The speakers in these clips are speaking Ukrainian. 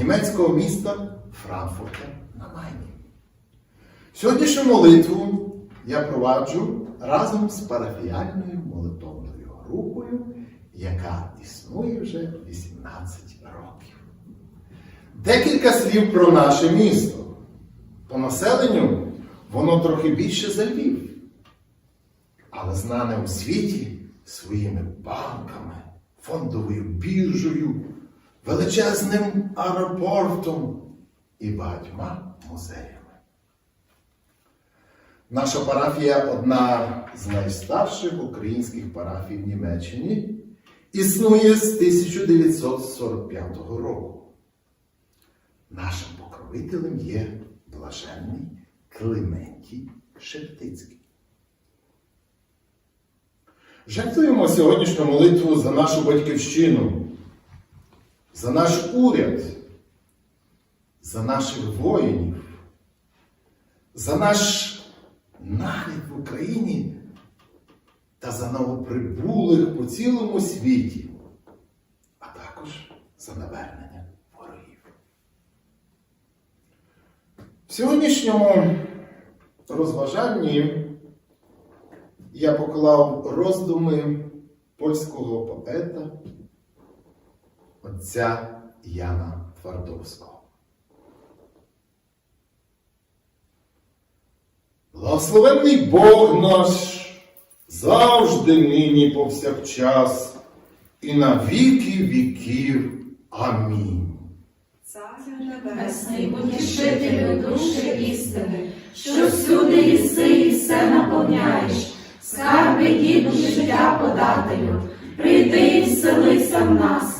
німецького міста Франкфурта на Майні. Сьогоднішню молитву я проваджу разом з парафіяльною молитовною групою, яка існує вже 18 років. Декілька слів про наше місто. По населенню воно трохи більше за Львів, але знане у світі своїми банками, фондовою біржею, величезним аеропортом і багатьма музеями. Наша парафія одна з найстарших українських парафій в Німеччині, існує з 1945 року. Нашим покровителем є блаженний Климентій Шептицький. Жертвуємо сьогоднішню молитву за нашу батьківщину, за наш уряд, за наших воїнів, за наш нагляд в Україні та за новоприбулих по цілому світі, а також за навернення ворогів. В сьогоднішньому розважанні я поклав роздуми польського поета отця Яна Твардовського. Благословенний Бог наш завжди нині повсякчас і на віки віків. Амінь. Царю небесний, утішителю душі істини, що всюди єси і все наповняєш, скарби діду життя подателю, прийди і вселися в нас,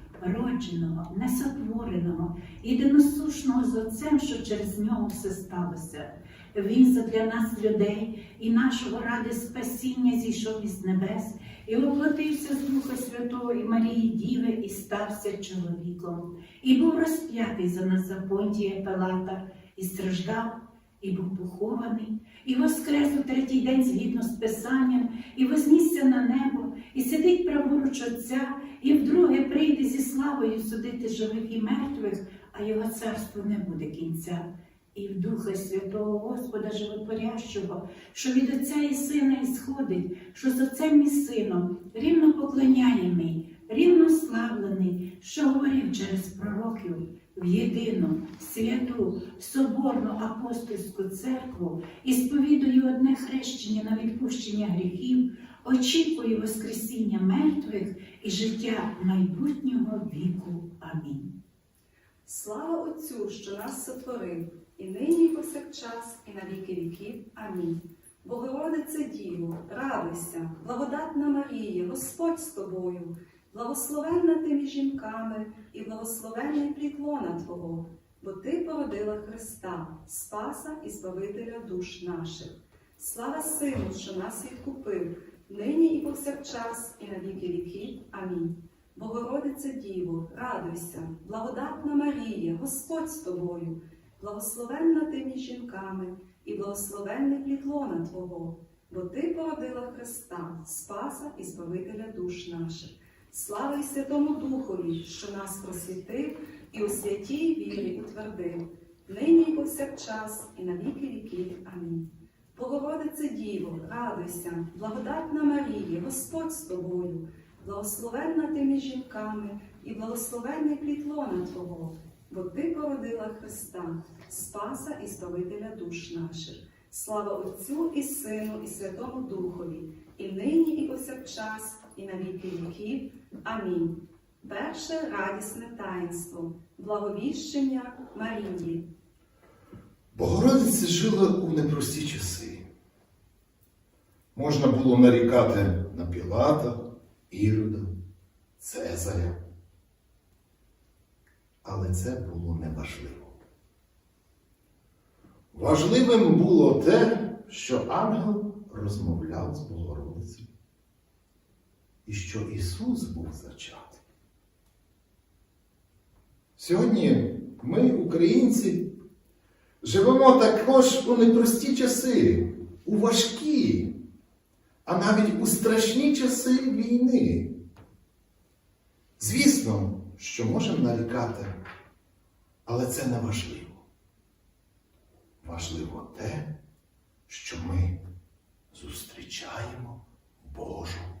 родженого, несотвореного, єдиносушного з Отцем, що через нього все сталося. Він задля нас, людей, і нашого ради спасіння зійшов із небес, і воплотився з Духа Святого і Марії Діви, і стався чоловіком, і був розп'ятий за нас за Понтія Пилата, і страждав, і був похований, і воскрес у третій день згідно з Писанням, і вознісся на небо, і сидить праворуч Отця, і вдруге прийде зі славою судити живих і мертвих, а його царство не буде кінця. І в Духа Святого Господа Животворящого, що від Отця і Сина ісходить, що з Отцем і Сином рівно поклоняємий, рівно славлений, що говорив через пророків в єдину, святу, соборну апостольську церкву і сповідую одне хрещення на відпущення гріхів, очікую Воскресіння мертвих і життя майбутнього віку. Амінь. Слава Отцю, що нас сотворив, і нині, і повсякчас, і на віки віків. Амінь. Богородице Діво, радуйся, благодатна Марія, Господь з тобою, благословенна ти між жінками, і благословенний плід лона Твого, бо Ти породила Христа, Спаса і Збавителя душ наших. Слава Сину, що нас відкупив, нині і повсякчас, і на віки віків. Амінь. Богородице Діво, радуйся, благодатна Марія, Господь з тобою, благословенна ти між жінками, і благословенний плід лона Твого, бо Ти породила Христа, Спаса і Збавителя душ наших. Слава й Святому Духові, що нас просвітив і у святій вірі утвердив, нині і повсякчас, і на віки віків. Амінь. Богородице Діво, радуйся, благодатна Марія, Господь з тобою, благословенна ти між жінками, і благословенний плід лона Твого, бо Ти породила Христа, Спаса і Збавителя душ наших. Слава Отцю і Сину, і Святому Духові, і нині, і повсякчас, і на віки віків. Амінь. Перше радісне таїнство, благовіщення Марії. Богородиця жила у непрості часи. Можна було нарікати на Пілата, Ірода, Цезаря. Але це було неважливо. Важливим було те, що ангел розмовляв з Богородицею. І що Ісус був зачатий. Сьогодні ми, українці, живемо також у непрості часи, у важкі, а навіть у страшні часи війни. Звісно, що можемо нарікати, але це не важливо. Важливо те, що ми зустрічаємо Божу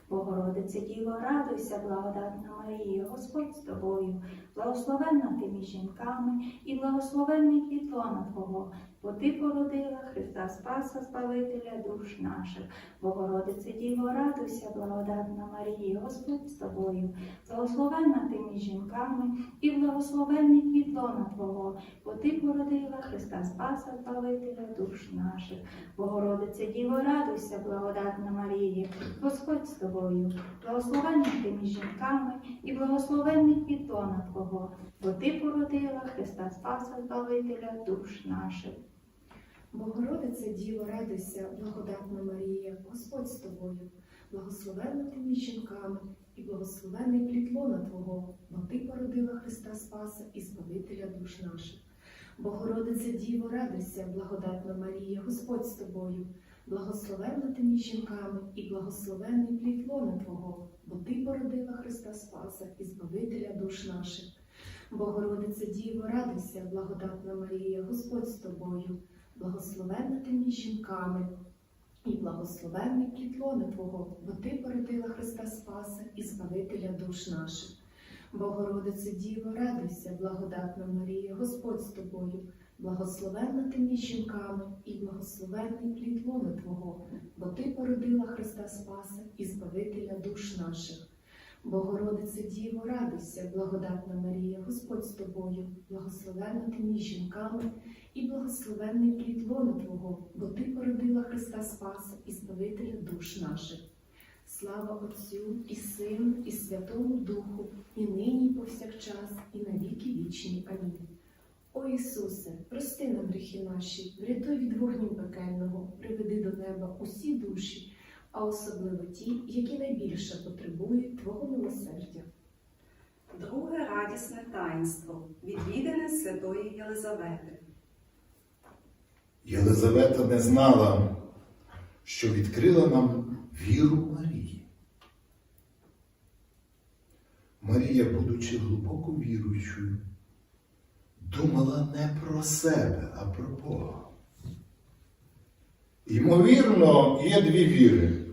Богородице Діво, радуйся, благодатна Марія, Господь з тобою, благословенна ти між жінками, і благословенний плід лона Твого, бо породила Христа Спаса Збавителя душ наших. Богородице Діво, радуйся, благодатна Марія, Господь з тобою, благословенна ти між жінками, і благословенний плід Твого, бо ти породила Христа Спаса Збавителя душ наших. Богородице Діво, радуйся, благодатна Марія, Господь з тобою, благословенна ти між жінками, і благословенний плід Твого, бо ти породила Христа Спаса Збавителя душ наших. Богородице Діво, радуйся, благодатна Марія, Господь з тобою, благословенна ти між жінками, і благословений плід лона Твого, бо ти породила Христа Спаса і Збавителя душ наших. Богородице Діво, радуйся, благодатна Марія, Господь з тобою, благословенна ти між жінками, і благословений плід лона Твого, бо ти породила Христа Спаса і Збавителя душ наших. Богородице Діво, радуйся, благодатна Марія, Господь з тобою, благословенна ти між жінками, і благословенний плід лона Твого, бо ти породила Христа Спаса і Збавителя душ наших. Богородице Діво, радуйся, благодатна Марія, Господь з тобою, благословенна ти між жінками, і благословенний плід лона Твого, бо ти породила Христа Спаса і Збавителя душ наших. Богородице Діво, радуйся, благодатна Марія, Господь з тобою, благословенна ти між жінками, і благословенний плід лона Твого, бо ти породила Христа Спаса і Збавителя душ наших. Слава Отцю і Сину, і Святому Духу, і нині, і повсякчас, і на віки вічні. Амінь. О Ісусе, прости нам гріхи наші, врятуй від вогню пекельного, приведи до неба усі душі, а особливо ті, які найбільше потребують Твого милосердя. Друге радісне таїнство відвідане Святої Єлизавети. Єлизавета не знала, що відкрила нам віру Марії. Марія, будучи глибоко віруючою, думала не про себе, а про Бога. Ймовірно, є дві віри.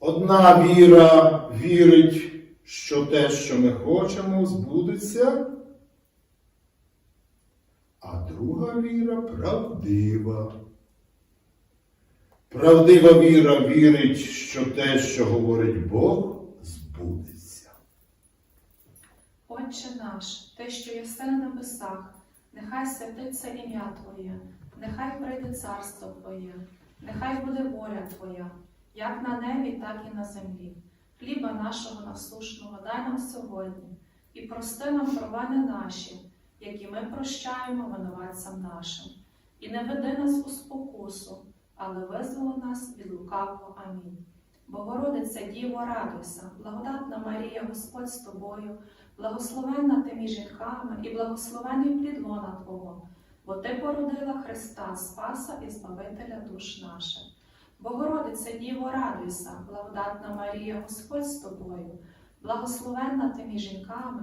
Одна віра вірить, що те, що ми хочемо, збудеться. А друга віра правдива. Правдива віра вірить, що те, що говорить Бог, збудеться. Отче наш, Ти, що єси на небесах, нехай святиться ім'я Твоє, нехай прийде царство Твоє, нехай буде воля Твоя, як на небі, так і на землі. Хліба нашого насушного дай нам сьогодні, і прости нам провини наші, які ми прощаємо винуватцям нашим. І не веди нас у спокусу, але визволи нас від лукавого. Амінь. Богородице Діво, радуйся, благодатна Марія, Господь з тобою, благословенна ти між жінками і благословений плід лона Твого, бо ти породила Христа, Спаса і Збавителя душ наших. Богородице Діво, радуйся, благодатна Марія, Господь з тобою, благословенна ти між жінками,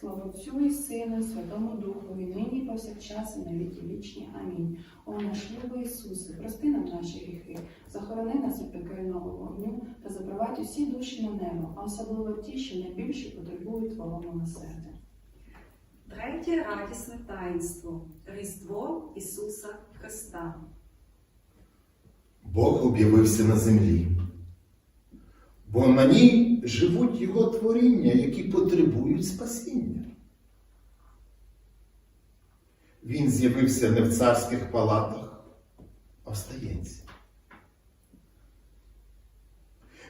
Слава Отцю і Сину, Святому Духові, нині і повсякчас і на віки вічні. Амінь. О наш любий Ісусе, прости нам наші гріхи, захорони нас від пекельного вогню та запровадь усі душі на небо, а особливо ті, що найбільше потребують Твого милосердя. Третє радісне таїнство Різдво Ісуса Христа. Бог об'явився на землі, бо на ній живуть його творіння, які потребують спасіння. Він з'явився не в царських палатах, а в стаєнці.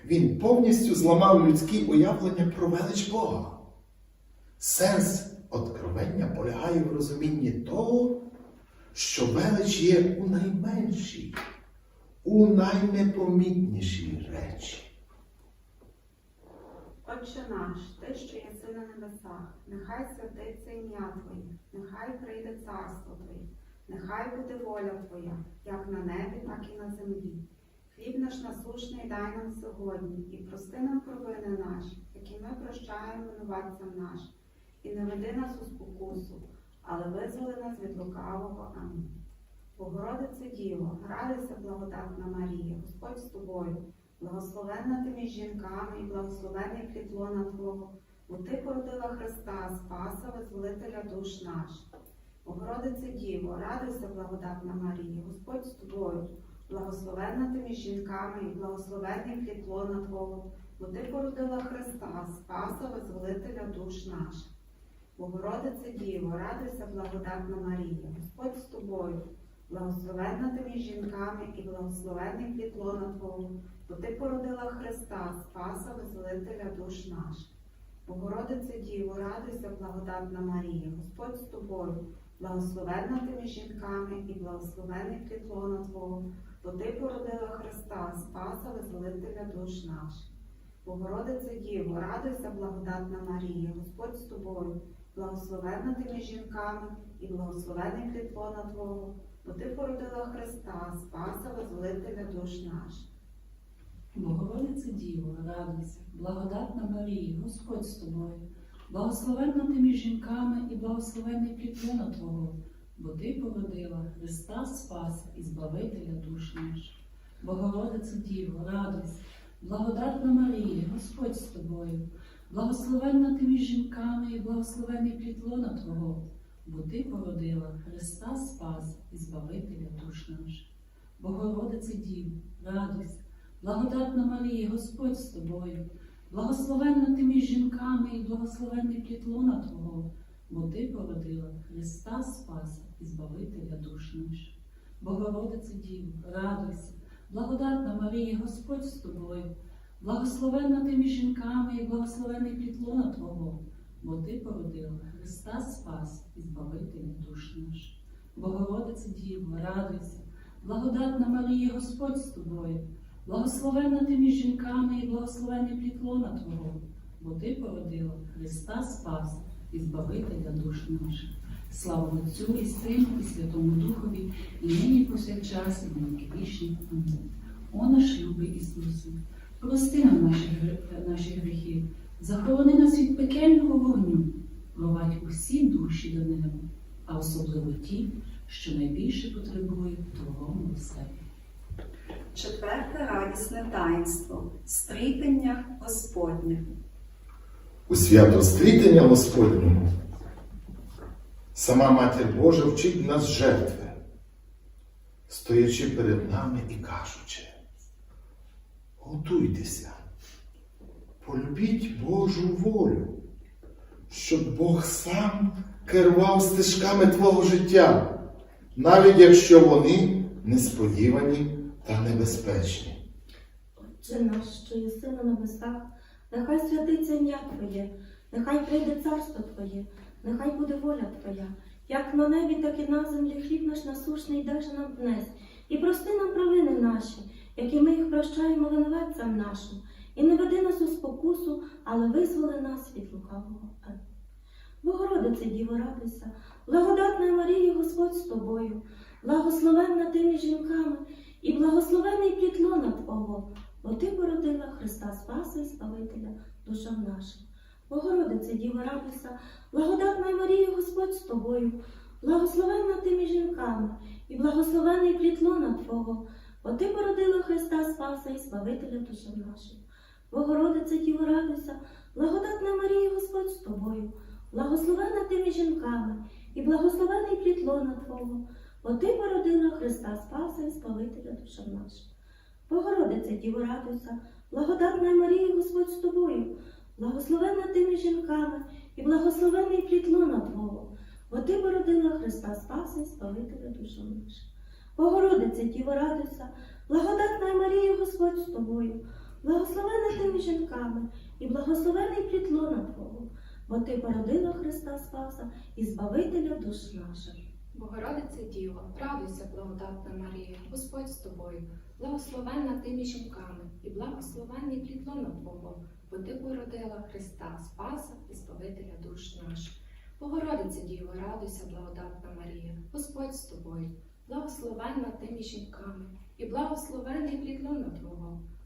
Він повністю зламав людські уявлення про велич Бога. Сенс откровення полягає в розумінні того, що велич є у найменшій, у найнепомітнішій речі. Отче наш, Ти, що єси на небесах, нехай святиться ім'я Твоє, нехай прийде царство Твоє, нехай буде воля Твоя, як на небі, так і на землі. Хліб наш насушний дай нам сьогодні, і прости нам провини наші, які ми прощаємо винуватцям нашим. І не веди нас у спокусу, але визволи нас від лукавого. Амінь. Богородице Діво, радуйся, благодатна Марія, Господь з тобою. Благословенна ти між жінками і благословений плід Твого, бо ти породила Христа, Спаса, визволителя душ наших. Богородице Діво, радуйся, благодатна Марія, Господь з тобою, благословенна ти між жінками і благословений плід Твого, бо ти породила Христа, Спаса, визволителя душ наших. Богородице Діво, радуйся, благодатна Марія, Господь з тобою, благословенна ти між жінками і благословений лона Твого, бо ти породила Христа, Спаса, Визволителя душ наших. Богородице Діво, радуйся, благодатна Марія, Господь з тобою, благословенна ти між жінками і благословений лона Твого, бо ти породила Христа, Спаса, Визволителя душ наших. Богородице Діво, радуйся, благодатна Марія, Господь з тобою, благословенна ти між жінками і благословений лона Твого, бо ти породила Христа, Спаса, Визволителя душ наших. Богородице Діво, радуйся, благодатна Марія, Господь з тобою, благословенна ти між жінками і благословений плід лона Твого, бо ти породила Христа Спаса і Збавителя душ наш. Богородице Діво, радуйся, благодатна Марія, Господь з тобою, благословенна ти між жінками і благословений плід лона Твого, бо ти породила Христа Спаса і Збавителя душ наш. Богородице Діво, радуйся, Благодатна Марія, Господь з тобою, благословенна ти між жінками і благословенний плід лона Твого, бо ти породила Христа Спаса і Збавителя душ наш. Богородице Діво, радуйся, благодатна Марія, Господь з тобою, благословенна ти між жінками і благословений плітлона Твого, бо Ти породила Христа Спас і Збавителя душ наш. Богородице Діво, радуйся, благодатна Марія, Господь з тобою, благословенна ти між жінками і благословений плітлона Твого, бо Ти породила Христа Спас і Збавителя душ наших. Слава Отцю і Сину, і Святому Духові, і нині повсякчас, і на віки вічні. Амінь. О наш любий Ісусе, прости нам наші, наші гріхи, захорони нас від пекельного вогню, провадь усі душі до неба, а особливо ті, що найбільше потребують Твого милосердя. Четверте радісне таїнство стрітення Господнє. У свято стрітення Господнього сама Матір Божа вчить нас жертви, стоячи перед нами і кажучи, готуйтеся, полюбіть Божу волю, щоб Бог сам керував стежками твого життя, навіть якщо вони несподівані та небезпечні. Отче наш, що єси на небесах, нехай святиться ім'я Твоє, нехай прийде царство Твоє, нехай буде воля Твоя, як на небі, так і на землі хліб наш насушний дай же нам днес, і прости нам провини наші, які ми їх прощаємо винуватцям нашим, і не веди нас у спокусу, але визволи нас від лукавого. Богородице, Діво, радуйся, благодатна Марія, Господь з тобою, благословенна ти між жінками, і благословений плід лона Твого, бо Ти породила Христа Спаса і Спавителя душам нашим. Богородице, Діво, радуйся, благодатна Марія, Господь з тобою, благословенна ти між жінками, і благословений плід лона Твого, бо Ти породила Христа Спаса і Спавителя душам нашим. Богородице, Діво, радуйся, благодатна Марія, Господь з тобою, благословенна ти між жінками, і благословений плід лона Твого, бо Ти породила Христа Спаса і Спавителя душам нашим. Богородице, Діво, радуйся, благодатна Марія, Господь з тобою, благословенна ти між жінками, і благословений плід лона Твого, бо Ти породила Христа Спаса і Спавителя душам нашим. Богородице, Діво, радуйся, благодатна Марія, Господь з тобою, благословенна ти між жінками, і благословений плід лона Твого, бо Ти породила Христа Спаса і Збавителя душ наших. Богородице Діво, радуйся, благодатна Марія, Господь з тобою, благословенна ти між жінками, і благословенний плід лона Твого, бо ти породила Христа, Спаса і Збавителя душ наших. Богородице Діво, радуйся, благодатна Марія, Господь з тобою, благословенна ти між жінками, і благословенний плід лона Твого,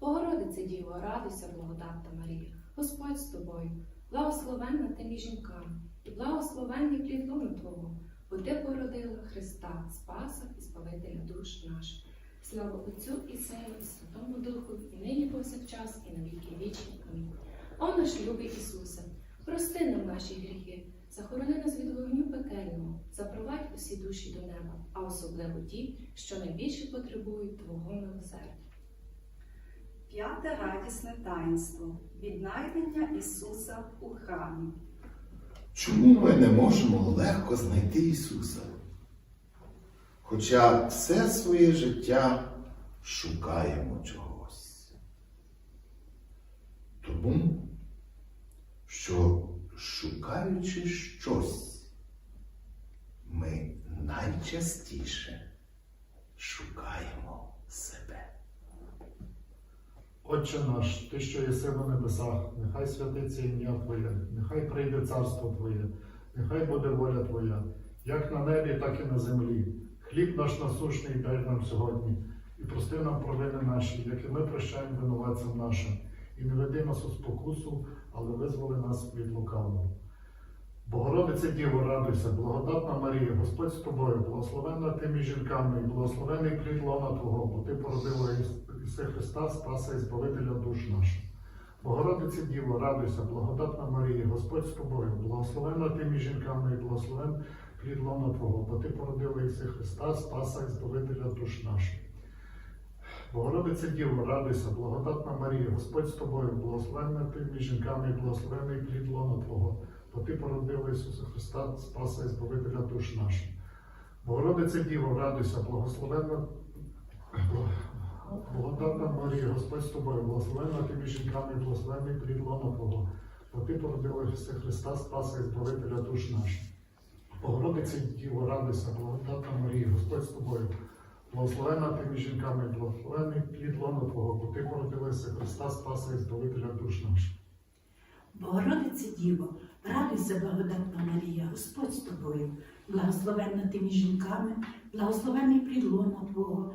Богородице Діво, радуйся, благодатна Марія, Господь з тобою, благословенна ти між жінками, і благословенний плід лона Твого, бо ти породила Христа, Спаса і Збавителя душ наших. Слава Отцю і Сину, і Святому Духу, і нині повсякчас, і на віки вічні. Амінь. О наш любий Ісусе, прости нам наші гріхи, захорони нас від вогню пекельного, запровадь усі душі до неба, а особливо ті, що найбільше потребують Твого милосердя. П'яте радісне таїнство віднайдення Ісуса у храмі. Чому ми не можемо легко знайти Ісуса? Хоча все своє життя шукаємо чогось. Тому, що шукаючи щось, ми найчастіше шукаємо себе. Отче наш, Ти, що єси на небесах, нехай святиться ім'я Твоє, нехай прийде царство Твоє, нехай буде воля Твоя, як на небі, так і на землі. Хліб наш насущний дай нам сьогодні, і прости нам провини наші, як і ми прощаємо винуватцям нашим, і не веди нас у спокусу, але визволи нас від лукавого. Богородице Діво, радуйся, благодатна Марія, Господь з тобою, благословенна ти між жінками, і благословений плід лона Твого, бо Ти породила Іс- Ісе Христа, Спаса і Збавителя душ наших. Богородице Діво, радуйся, благодатна Марія, Господь з тобою, благословенна ти між жінками, і благословен плід лона Твого, бо Ти породила Ісе Христа, Спаса і Збавителя душ наших. Богородице Діво, радуйся, благодатна Марія, Господь з тобою, благословенна ти між жінками, і благословений плід лона Твого, бо Ти породила Ісуса Христа, Спаса і Збавителя душ наших. Богородице Діво, радуйся, благословенна, благодатна Марія, Господь з тобою, благословенна ти між жінками, і благословений плід лона Твого, бо Ти породила Христа, Спаса і Збавителя душ наших. Богородице Діво, радуйся, благодатна Марія, Господь з тобою, Благословенна ти між жінками, благословений плід лона бо Ти породилася Христа, Спаса і Збавителя душ наших. Богородице Діво, радуйся, благодатна Марія, Господь з тобою, благословенна ти між жінками, благословений плід лона Твого,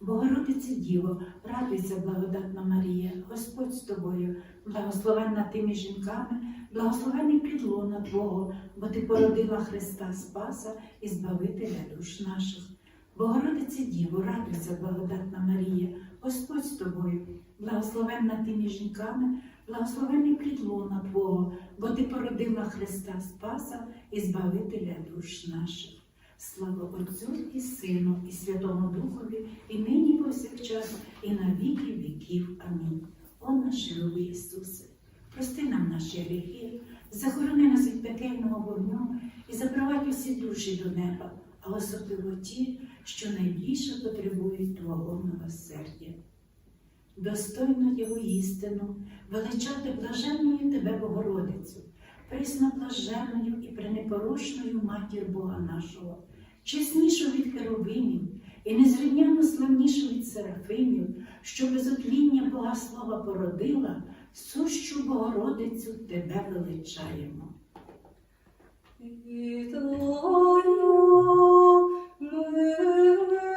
Богородице Діво, радуйся, благодатна Марія, Господь з тобою, благословенна ти між жінками, благословений плід лона Твого, бо ти породила Христа Спаса і Збавителя душ наших. Богородице Діво, радуйся, благодатна Марія, Господь з тобою, благословенна ти жінками, благословений плід лона Твого, бо ти породила Христа Спаса і Збавителя душ наших. Слава Отцю і Сину, і Святому Духові, і нині повсякчас, і на віки віків. Амінь. О наш любий Ісусе, прости нам наші гріхи, захорони нас від пекельного вогню і запровадь усі душі до неба, а особливо ті, що найбільше потребують Твого милосердя. Достойно Його істину, величати блаженною Тебе Богородицю, присно блаженною і пренепорочною матір Бога нашого, чеснішу від херовимів і незрівняно славнішу від серафимів, що без отління Бога Слова породила, сущу Богородицю Тебе величаємо. Вітаю, милість,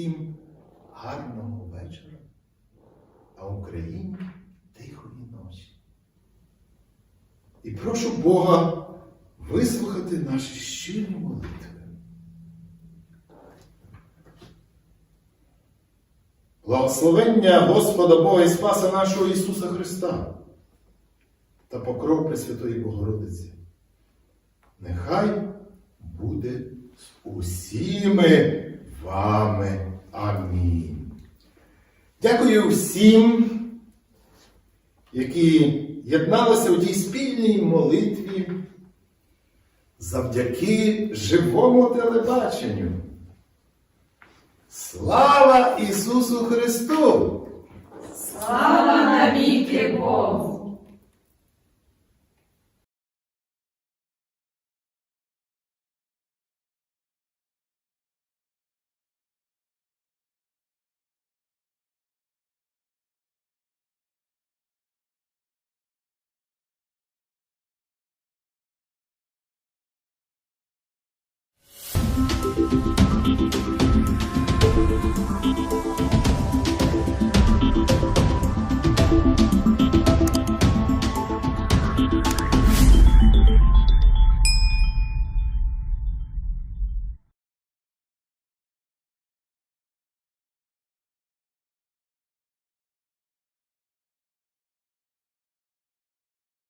всім гарного вечора, а Україні тихої ночі. І прошу Бога вислухати наші щирі молитви. благословення Господа Бога і Спаса нашого Ісуса Христа та покров Пресвятої Богородиці. Нехай буде з усіми вами. Амінь. Дякую всім, які єдналися у тій спільній молитві завдяки живому телебаченню. Слава Ісусу Христу! Слава навіки Богу!